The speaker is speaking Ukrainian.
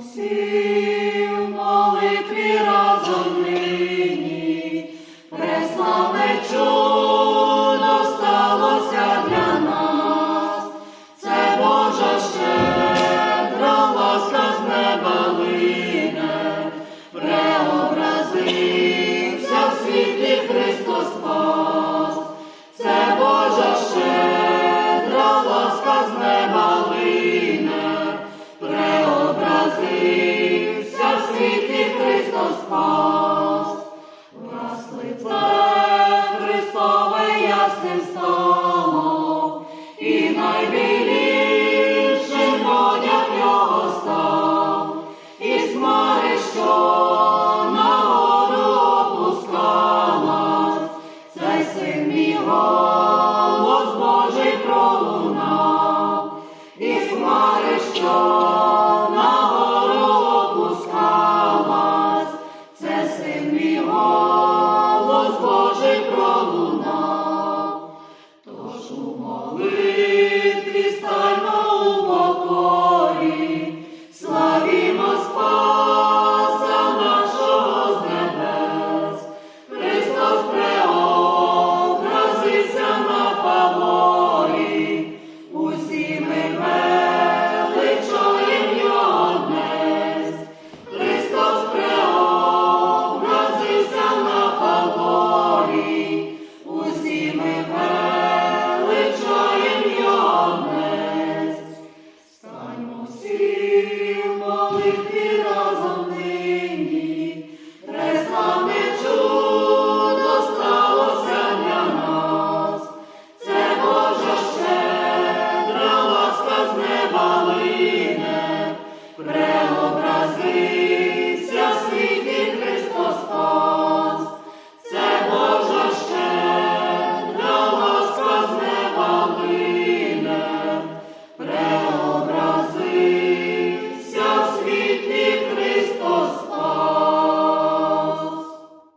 Всі в молитві разом ми. стало, і найбілішим родям і смари, на воду опускалась, цей син мій голос Божий пролунав, і смари, на гору опускалась, це син мій голос Божий пролунав. Нашу молитві стаймо.